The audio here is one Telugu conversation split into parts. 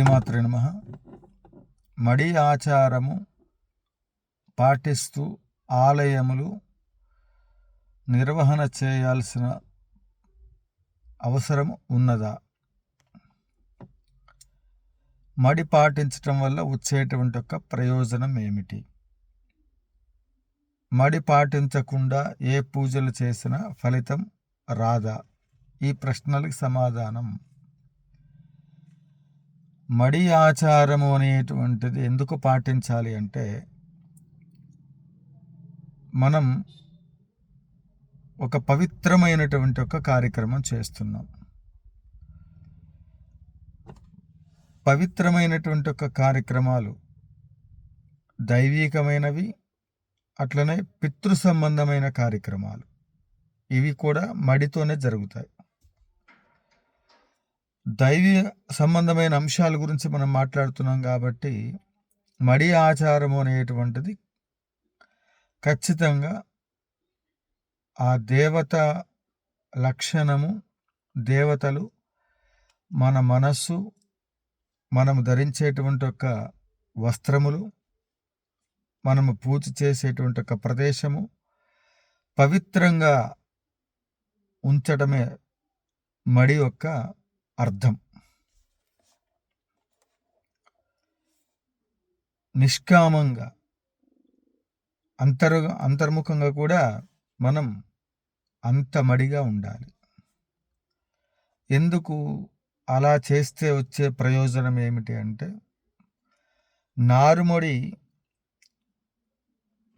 శ్రీమాత్రే నమ. మడి ఆచారము పాటిస్తూ ఆలయములు నిర్వహణ చేయాల్సిన అవసరం ఉన్నదా? మడి పాటించటం వల్ల వచ్చేటువంటి ఒక ప్రయోజనం ఏమిటి? మడి పాటించకుండా ఏ పూజలు చేసినా ఫలితం రాదా? ఈ ప్రశ్నలకు సమాధానం మడి ఆచారము అనేటువంటిది ఎందుకు పాటించాలి అంటే మనం ఒక పవిత్రమైనటువంటి ఒక కార్యక్రమం చేస్తున్నాం. పవిత్రమైనటువంటి ఒక కార్యక్రమాలు దైవీకమైనవి అట్లనే పితృ సంబంధమైన కార్యక్రమాలు ఇవి కూడా మడితోనే జరుగుతాయి. దైవ సంబంధమైన అంశాల గురించి మనం మాట్లాడుతున్నాం కాబట్టి మడి ఆచారము అనేటువంటిది ఖచ్చితంగా ఆ దేవత లక్షణము దేవతలు మన మనస్సు మనము ధరించేటువంటి ఒక వస్త్రములు మనము పూజ చేసేటువంటి ఒక ప్రదేశము పవిత్రంగా ఉంచడమే మడి యొక్క అర్థం. నిష్కామంగా అంతరు అంతర్ముఖంగా కూడా మనం అంత మడిగా ఉండాలి. ఎందుకు అలా చేస్తే వచ్చే ప్రయోజనం ఏమిటి అంటే నారుమడి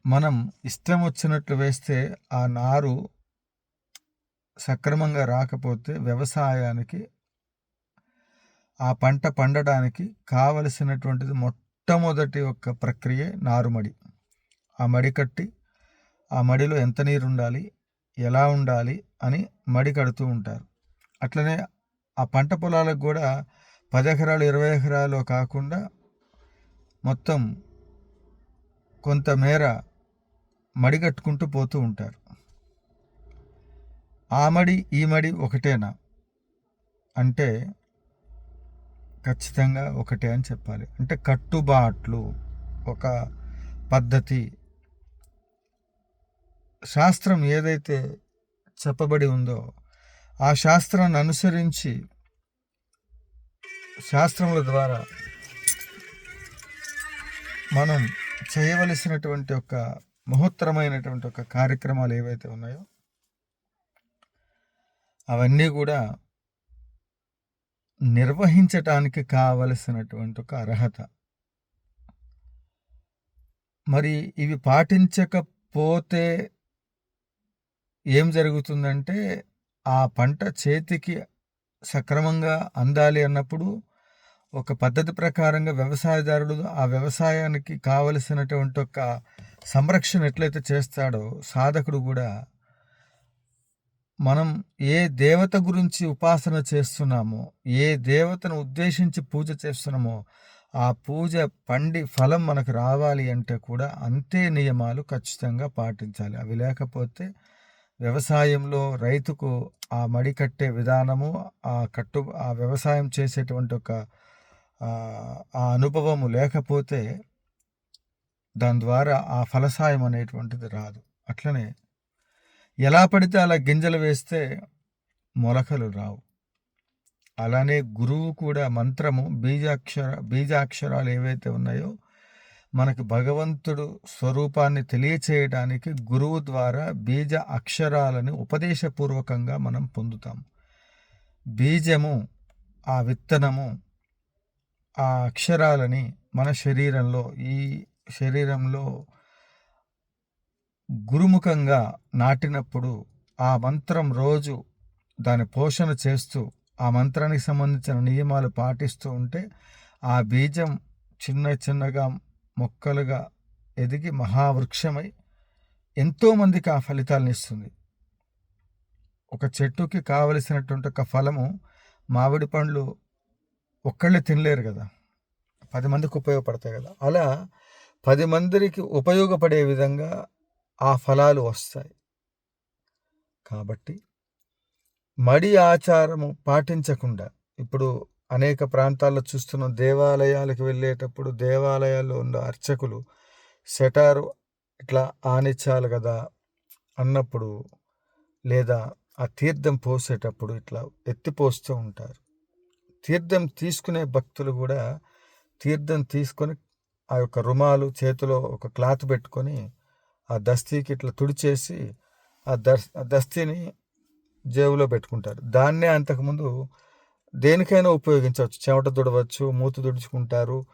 మనం ఇష్టం వచ్చినట్లు వేస్తే ఆ నారు సక్రమంగా రాకపోతే వ్యవసాయానికి ఆ పంట పండడానికి కావలసినటువంటిది మొట్టమొదటి ఒక ప్రక్రియ నారుమడి. ఆ మడి కట్టి ఆ మడిలో ఎంత నీరు ఉండాలి ఎలా ఉండాలి అని మడి కడుతూ ఉంటారు. అట్లనే ఆ పంట పొలాలకు కూడా పది ఎకరాలు ఇరవై ఎకరాలు కాకుండా మొత్తం కొంతమేర మడి కట్టుకుంటూ పోతూ ఉంటారు. ఆ మడి ఈ మడి ఒకటేనా? అంటే ఖచ్చితంగా ఒకటే అని చెప్పాలి. అంటే కట్టుబాట్లు ఒక పద్ధతి. శాస్త్రం ఏదైతే చెప్పబడి ఉందో ఆ శాస్త్రాన్ని అనుసరించి శాస్త్రముల ద్వారా మనం చేయవలసినటువంటి ఒక మహోత్తరమైనటువంటి ఒక కార్యక్రమాలు ఏవైతే ఉన్నాయో అవన్నీ కూడా నిర్వహించటానికి కావలసినటువంటి ఒక అర్హత. మరి ఇవి పాటించకపోతే ఏం జరుగుతుందంటే ఆ పంట చేతికి సక్రమంగా అందాలి అన్నప్పుడు ఒక పద్ధతి ప్రకారంగా వ్యవసాయదారుడు ఆ వ్యవసాయానికి కావలసినటువంటి ఒక సంరక్షణ ఎట్లయితే చేస్తాడో సాధకుడు కూడా మనం ఏ దేవత గురించి ఉపాసన చేస్తున్నామో ఏ దేవతను ఉద్దేశించి పూజ చేస్తున్నామో ఆ పూజ పండి ఫలం మనకు రావాలి అంటే కూడా అంతే నియమాలు ఖచ్చితంగా పాటించాలి. అవి లేకపోతే వ్యవసాయంలో రైతుకు ఆ మడి కట్టే విధానము ఆ కట్టు ఆ వ్యవసాయం చేసేటువంటి ఒక ఆ అనుభవము లేకపోతే దాని ద్వారా ఆ ఫలసాయం అనేటువంటిది రాదు. అట్లనే ఎలా పడితే అలా గింజలు వేస్తే మొలకలు రావు. అలానే గురువు కూడా మంత్రము బీజాక్షర బీజాక్షరాలు ఏవైతే ఉన్నాయో మనకు భగవంతుడు స్వరూపాన్ని తెలియచేయడానికి గురువు ద్వారా బీజ అక్షరాలని ఉపదేశపూర్వకంగా మనం పొందుతాం. బీజము ఆ విత్తనము ఆ అక్షరాలని మన శరీరంలో ఈ శరీరంలో గురుముఖంగా నాటినప్పుడు ఆ మంత్రం రోజు దాని పోషణ చేస్తూ ఆ మంత్రానికి సంబంధించిన నియమాలు పాటిస్తూ ఉంటే ఆ బీజం చిన్న చిన్నగా మొక్కలుగా ఎదిగి మహావృక్షమై ఎంతోమందికి ఆ ఫలితాలను ఇస్తుంది. ఒక చెట్టుకి కావలసినటువంటి ఒక ఫలము మామిడి పండ్లు ఒక్కళ్ళే తినలేరు కదా. పది మందికి ఉపయోగపడతాయి కదా. అలా పది మందికి ఉపయోగపడే విధంగా ఆ ఫలాలు వస్తాయి. కాబట్టి మడి ఆచారము పాటించకుండా ఇప్పుడు అనేక ప్రాంతాల్లో చూస్తున్న దేవాలయాలకు వెళ్ళేటప్పుడు దేవాలయాల్లో ఉన్న అర్చకులు సెటారు ఇట్లా ఆనిచ్చాలి కదా అన్నప్పుడు లేదా ఆ తీర్థం పోసేటప్పుడు ఇట్లా ఎత్తిపోస్తూ ఉంటారు. తీర్థం తీసుకునే భక్తులు కూడా తీర్థం తీసుకొని ఆ యొక్క రుమాలు చేతిలో ఒక క్లాత్ పెట్టుకొని ఆ దస్తీకి ఇట్లా తుడిచేసి ఆ దస్ దస్తీని జేబులో పెట్టుకుంటారు. దాన్నే అంతకుముందు దేనికైనా ఉపయోగించవచ్చు. చెమట తుడవచ్చు మూతి తుడుచుకుంటారు.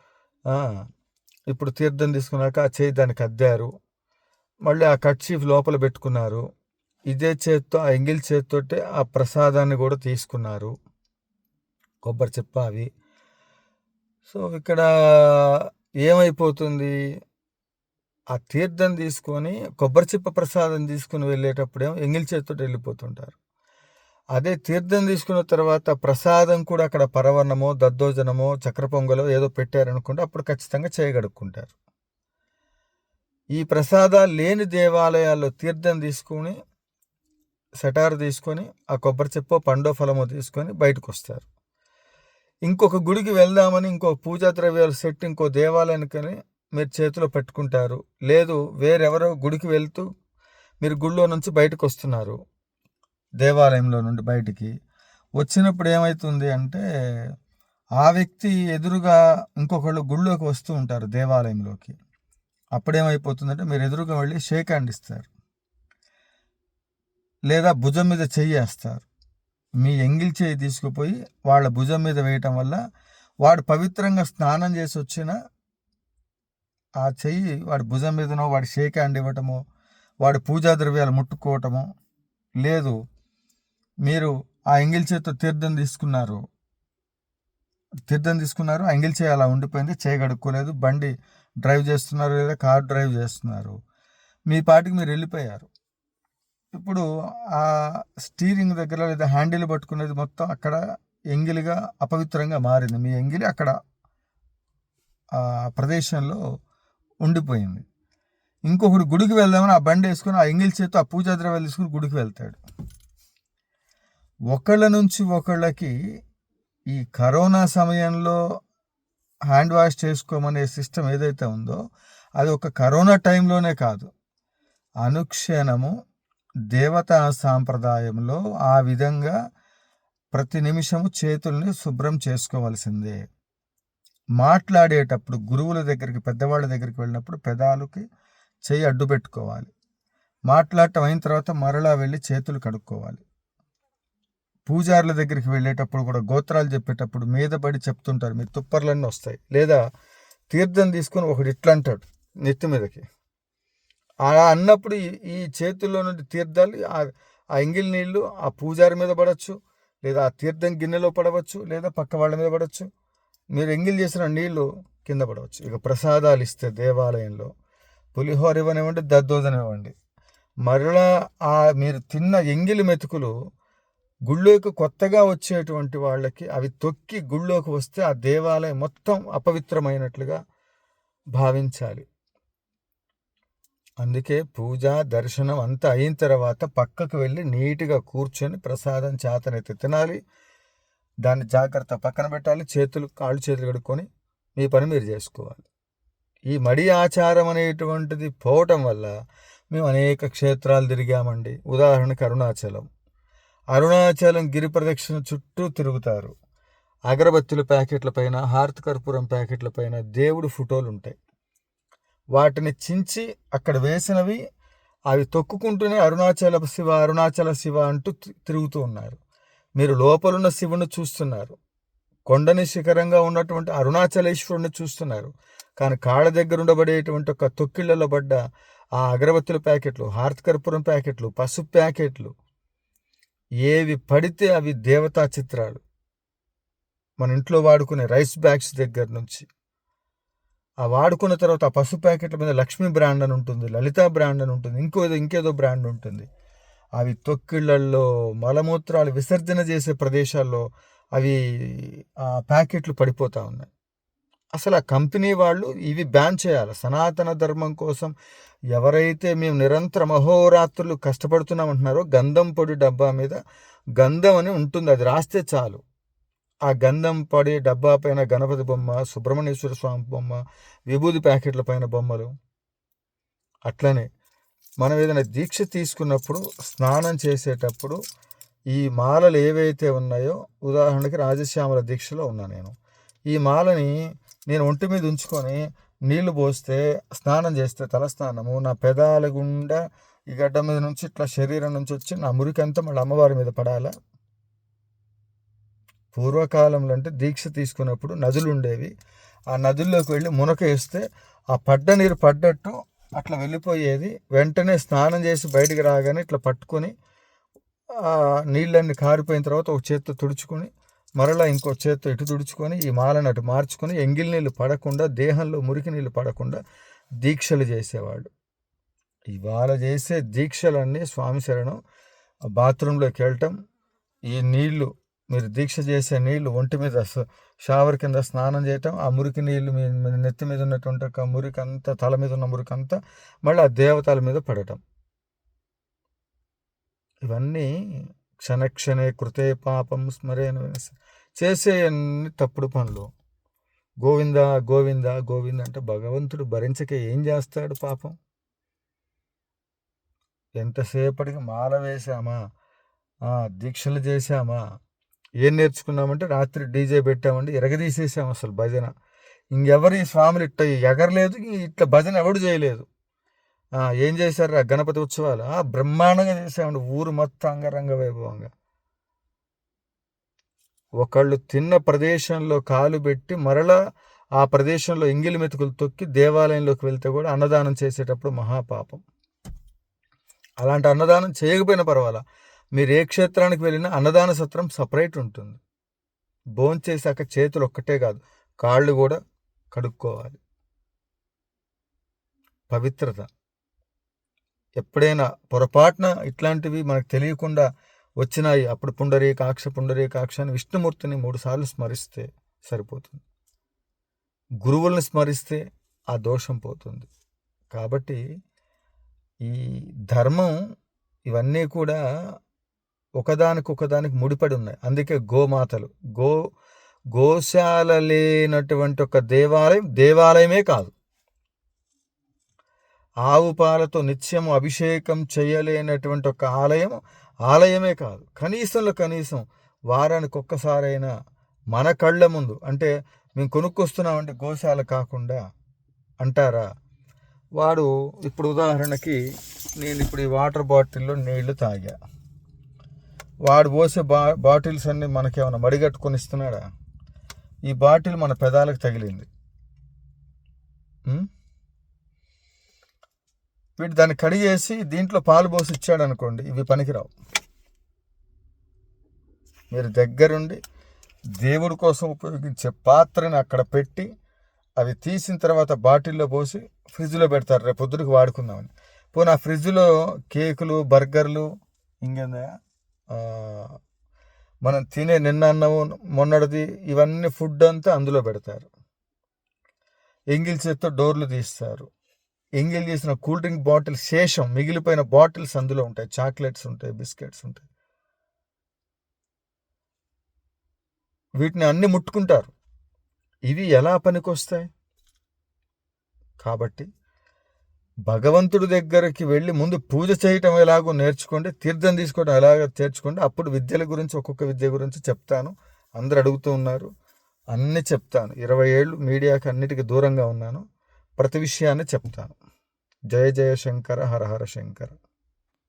ఇప్పుడు తీర్థం తీసుకున్నాక ఆ చేయి దానికి అద్దారు. మళ్ళీ ఆ కట్చీఫ్ లోపల పెట్టుకున్నారు. ఇదే చేత్తో ఆ ఎంగిల్ చేత్తోటే ఆ ప్రసాదాన్ని కూడా తీసుకున్నారు. కొబ్బరి చెప్ప అవి. సో ఇక్కడ ఏమైపోతుంది? ఆ తీర్థం తీసుకొని కొబ్బరి చిప్ప ప్రసాదం తీసుకుని వెళ్ళేటప్పుడేమో ఎంగిల్ చేతితో వెళ్ళిపోతుంటారు. అదే తీర్థం తీసుకున్న తర్వాత ప్రసాదం కూడా అక్కడ పరవన్నమో దద్దోజనమో చక్ర పొంగలో ఏదో పెట్టారనుకుంటే అప్పుడు ఖచ్చితంగా చేయగడుక్కుంటారు. ఈ ప్రసాదాలు లేని దేవాలయాల్లో తీర్థం తీసుకుని సెటార్ తీసుకొని ఆ కొబ్బరి చెప్పో పండో ఫలమో తీసుకొని బయటకు వస్తారు ఇంకొక గుడికి వెళ్దామని ఇంకో పూజా ద్రవ్యాలు సెట్ ఇంకో దేవాలయానికి మీరు చేతిలో పెట్టుకుంటారు. లేదు వేరెవరో గుడికి వెళ్తూ మీరు గుళ్ళో నుంచి బయటకు వస్తున్నారు దేవాలయంలో నుండి బయటికి. వచ్చినప్పుడు ఏమవుతుంది అంటే ఆ వ్యక్తి ఎదురుగా ఇంకొకళ్ళు గుళ్ళోకి వస్తూ ఉంటారు దేవాలయంలోకి. అప్పుడేమైపోతుందంటే మీరు ఎదురుగా వెళ్ళి షేక్ హ్యాండ్ ఇస్తారు. లేదా భుజం మీద చెయ్యి వేస్తారు. మీ ఎంగిల్ చేయి తీసుకుపోయి వాళ్ళ భుజం మీద వేయటం వల్ల వాడు పవిత్రంగా స్నానం చేసి వచ్చిన ఆ చెయ్యి వాడి భుజం మీదనో వాడి షేక్ హ్యాండ్ ఇవ్వటమో వాడి పూజా ద్రవ్యాలు ముట్టుకోవటమో లేదు. మీరు ఆ ఎంగిల్ చేతితో తీర్థం తీసుకున్నారు. తీర్థం తీసుకున్నారు ఆ ఎంగిల్ చేయి అలా ఉండిపోయింది చేయగడుక్కోలేదు బండి డ్రైవ్ చేస్తున్నారు లేదా కార్ డ్రైవ్ చేస్తున్నారు. మీ పాటికి మీరు వెళ్ళిపోయారు. ఇప్పుడు ఆ స్టీరింగ్ దగ్గర లేదా హ్యాండిల్ పట్టుకునేది మొత్తం అక్కడ ఎంగిలిగా అపవిత్రంగా మారింది. మీ ఎంగిలి అక్కడ ఆ ప్రదేశంలో ఉండిపోయింది. ఇంకొకడు గుడికి వెళ్దామని ఆ బండి వేసుకుని ఆ ఎంగిల్ చేతితో ఆ పూజా ద్రవ్యాలు తీసుకుని గుడికి వెళ్తాడు. ఒకళ్ళ నుంచి ఒకళ్ళకి ఈ కరోనా సమయంలో హ్యాండ్ వాష్ చేసుకోమనే సిస్టమ్ ఏదైతే ఉందో అది ఒక కరోనా టైంలోనే కాదు. అనుక్షణము దేవతా సాంప్రదాయంలో ఆ విధంగా ప్రతి నిమిషము చేతుల్ని శుభ్రం చేసుకోవాల్సిందే. మాట్లాడేటప్పుడు గురువుల దగ్గరికి పెద్దవాళ్ళ దగ్గరికి వెళ్ళినప్పుడు పెదాలకి చేయి అడ్డు పెట్టుకోవాలి. మాట్లాడటం అయిన తర్వాత మరలా వెళ్ళి చేతులు కడుక్కోవాలి. పూజారుల దగ్గరికి వెళ్ళేటప్పుడు కూడా గోత్రాలు చెప్పేటప్పుడు మీద పడి చెప్తుంటారు. మీ తుప్పర్లన్నీ వస్తాయి. లేదా తీర్థం తీసుకొని ఒకడు ఇట్లా అంటాడు నెత్తి మీదకి. అలా అన్నప్పుడు ఈ- ఈ చేతుల్లో నుండి తీర్థాలు ఆ- ఆ ఎంగిల్ నీళ్ళు ఆ పూజారి మీద పడవచ్చు లేదా ఆ తీర్థం గిన్నెలో పడవచ్చు లేదా పక్క వాళ్ళ మీద పడవచ్చు మీరు ఎంగిల్ చేసిన నీళ్ళు కింద పడవచ్చు. ఇక ప్రసాదాలు ఇస్తే దేవాలయంలో పులిహోర ఇవ్వనివ్వండి దద్దోజనం ఇవ్వండి. మరలా ఆ మీరు తిన్న ఎంగిలి మెతుకులు గుళ్ళోకి కొత్తగా వచ్చేటువంటి వాళ్ళకి అవి తొక్కి గుళ్ళోకి వస్తే ఆ దేవాలయం మొత్తం అపవిత్రమైనట్లుగా భావించాలి. అందుకే పూజ దర్శనం అంతా అయిన తర్వాత పక్కకు వెళ్ళి నీట్గా కూర్చొని ప్రసాదం చేతనైతే తినాలి. దాన్ని జాగ్రత్త పక్కన పెట్టాలి చేతులు కాళ్ళు చేతులు కడుక్కొని మీ పని మీరు చేసుకోవాలి. ఈ మడి ఆచారం అనేటువంటిది పోవటం వల్ల మేము అనేక క్షేత్రాలు తిరిగామండి. ఉదాహరణకు అరుణాచలం అరుణాచలం గిరి ప్రదక్షిణ చుట్టూ తిరుగుతారు. అగరబత్తుల ప్యాకెట్ల పైన హారతి కర్పూరం ప్యాకెట్ల పైన దేవుడు ఫోటోలు ఉంటాయి. వాటిని చించి అక్కడ వేసినవి అవి తొక్కుకుంటూనే అరుణాచల శివ అరుణాచల శివ అంటూ తి- తిరుగుతూ ఉన్నారు. మీరు లోపలున్న శివుని చూస్తున్నారు. కొండని శిఖరంగా ఉన్నటువంటి అరుణాచలేశ్వరుని చూస్తున్నారు. కానీ కాళ్ళ దగ్గర ఉండబడేటువంటి ఒక తొక్కిళ్ళలో పడ్డ ఆ అగరబత్తుల ప్యాకెట్లు హారతి కర్పూరం ప్యాకెట్లు పసుపు ప్యాకెట్లు ఏవి పడితే అవి దేవతా చిత్రాలు. మన ఇంట్లో వాడుకునే రైస్ బ్యాగ్స్ దగ్గర నుంచి. ఆ వాడుకున్న తర్వాత ఆ పసుపు ప్యాకెట్ల మీద లక్ష్మీ బ్రాండ్ అని ఉంటుంది లలిత బ్రాండ్ అని ఉంటుంది ఇంకో ఇంకేదో బ్రాండ్ ఉంటుంది. అవి తొక్కిళ్ళల్లో మలమూత్రాలు విసర్జన చేసే ప్రదేశాల్లో అవి ఆ ప్యాకెట్లు పడిపోతూ ఉన్నాయి. అసలు ఆ కంపెనీ వాళ్ళు ఇవి బ్యాన్ చేయాలి? సనాతన ధర్మం కోసం ఎవరైతే మేము నిరంతరం అహోరాత్రులు కష్టపడుతున్నామంటున్నారో గంధం పొడి డబ్బా మీద గంధం అని ఉంటుంది అది రాస్తే చాలు. ఆ గంధం పడి డబ్బా పైన గణపతి బొమ్మ సుబ్రహ్మణ్యేశ్వర స్వామి బొమ్మ విభూది ప్యాకెట్ల పైన బొమ్మలు. అట్లనే మనం ఏదైనా దీక్ష తీసుకున్నప్పుడు స్నానం చేసేటప్పుడు ఈ మాలలు ఏవైతే ఉన్నాయో ఉదాహరణకి రాజశ్యామల దీక్షలో ఉన్నా నేను. ఈ మాలని నేను ఒంటి మీద ఉంచుకొని నీళ్ళు పోస్తే స్నానం చేస్తే తలస్నానము నా పెదాల గుండా ఈ గడ్డ మీద నుంచి ఇట్లా శరీరం నుంచి వచ్చి నా మురికంతా మళ్ళీ అమ్మవారి మీద పడాలా? పూర్వకాలంలో అంటే దీక్ష తీసుకున్నప్పుడు నదులు ఉండేవి. ఆ నదుల్లోకి వెళ్ళి మునక వేస్తే ఆ పడ్డ నీరు పడ్డట్టు అట్లా వెళ్ళిపోయేది. వెంటనే స్నానం చేసి బయటికి రాగానే ఇట్లా పట్టుకొని ఆ నీళ్ళన్నీ కారిపోయిన తర్వాత ఒక చేత్తో తుడుచుకొని మరలా ఇంకో చేత్తో ఇటు తుడుచుకొని ఈ మాలను అటు మార్చుకొని ఎంగిల్ నీళ్ళు పడకుండా దేహంలో మురికి నీళ్ళు పడకుండా దీక్షలు చేసేవాడు. ఇవాళ చేసే దీక్షలన్నీ స్వామి శరణం బాత్రూంలోకి వెళ్ళటం ఈ నీళ్ళు మీరు దీక్ష చేసే నీళ్ళు ఒంటి మీద షవర్ కింద స్నానం చేయటం ఆ మురికి నీళ్ళు మీ నెత్తి మీద ఉన్నటువంటి ఆ మురికి అంతా తల మీద ఉన్న మురికి అంతా మళ్ళీ ఆ దేవతల మీద పడటం. ఇవన్నీ క్షణక్షణే కృతే పాపం స్మరేణ చేసే అన్ని తప్పుడు పనులు. గోవింద గోవింద గోవింద అంటే భగవంతుడు భరించక ఏం చేస్తాడు పాపం? ఎంతసేపటికి మాల వేసామా దీక్షలు చేశామా? ఏం నేర్చుకున్నామంటే రాత్రి డీజే పెట్టామండి ఎరగదీసేసాం అసలు భజన. ఇంకెవరు ఈ స్వాములు ఇట్ట ఎగరలేదు ఇట్లా భజన ఎవడు చేయలేదు. ఏం చేశారు? ఆ గణపతి ఉత్సవాలు. బ్రహ్మాండంగా చేసామండి ఊరు మొత్తం అంగరంగ వైభవంగా ఒకళ్ళు తిన్న ప్రదేశంలో కాలు పెట్టి మరలా ఆ ప్రదేశంలో ఇంగిలి మెతుకులు తొక్కి దేవాలయంలోకి వెళ్తే కూడా అన్నదానం చేసేటప్పుడు మహాపాపం. అలాంటి అన్నదానం చేయకపోయినా పర్వాలా. మీరు ఏ క్షేత్రానికి వెళ్ళినా అన్నదాన సత్రం సపరేట్ ఉంటుంది. భోంచేసాక చేతులు ఒక్కటే కాదు కాళ్ళు కూడా కడుక్కోవాలి. పవిత్రత. ఎప్పుడైనా పొరపాటున ఇట్లాంటివి మనకు తెలియకుండా వచ్చినాయి అప్పుడు పుండరీకాక్ష పుండరీకాక్ష అని విష్ణుమూర్తిని మూడుసార్లు స్మరిస్తే సరిపోతుంది. గురువుల్ని స్మరిస్తే ఆ దోషం పోతుంది. కాబట్టి ఈ ధర్మం ఇవన్నీ కూడా ఒకదానికొకదానికి ముడిపడి ఉన్నాయి అందుకే గోమాతలు గో గోశాల లేనటువంటి ఒక దేవాలయం దేవాలయమే కాదు. ఆవు పాలతో నిత్యం అభిషేకం చేయలేనటువంటి ఒక ఆలయం ఆలయమే కాదు. కనీసంలో కనీసం వారానికి ఒక్కసారైనా మన కళ్ళ ముందు అంటే మేము కొనుక్కొస్తున్నామంటే గోశాల కాకుండా అంటారా? వాడు ఇప్పుడు ఉదాహరణకి నేను ఇప్పుడు ఈ వాటర్ బాటిల్లో నీళ్ళు తాగా. వాడు పోసే బా బాటిల్స్ అన్నీ మనకేమైనా మడిగట్టుకొని ఇస్తున్నాడా? ఈ బాటిల్ మన పెదాలకు తగిలింది. వీటి దాన్ని కడిగేసి దీంట్లో పాలు పోసి ఇచ్చాడు అనుకోండి ఇవి పనికిరావు. మీరు దగ్గరుండి దేవుడి కోసం ఉపయోగించే పాత్రని అక్కడ పెట్టి అవి తీసిన తర్వాత బాటిల్లో పోసి ఫ్రిడ్జ్లో పెడతారు. రేపు పొద్దుడికి వాడుకుందామని. పోనీ ఆ ఫ్రిడ్జ్లో కేకులు బర్గర్లు ఇంకేందా మనం తినే నిన్న అన్నము మొన్నటిది ఇవన్నీ ఫుడ్ అంతా అందులో పెడతారు. ఎంగిల్ చేత్తో డోర్లు తీస్తారు. ఎంగిల్ చేసిన కూల్ డ్రింక్ బాటిల్ శేషం మిగిలిపోయిన బాటిల్స్ అందులో ఉంటాయి. చాక్లెట్స్ ఉంటాయి బిస్కెట్స్ ఉంటాయి. వీటిని అన్ని ముట్టుకుంటారు. ఇవి ఎలా పనికొస్తాయి? కాబట్టి భగవంతుడి దగ్గరికి వెళ్ళి ముందు పూజ చేయటం ఎలాగో నేర్చుకోండి తీర్థం తీసుకోవడం ఎలాగ చేర్చుకోండి. అప్పుడు విద్యల గురించి ఒక్కొక్క విద్య గురించి చెప్తాను. అందరు అడుగుతూ ఉన్నారు. అన్నీ చెప్తాను. ఇరవై ఏళ్ళు మీడియాకి అన్నిటికీ దూరంగా ఉన్నాను. ప్రతి విషయాన్ని చెప్తాను. జయ జయ శంకర హర హర శంకర.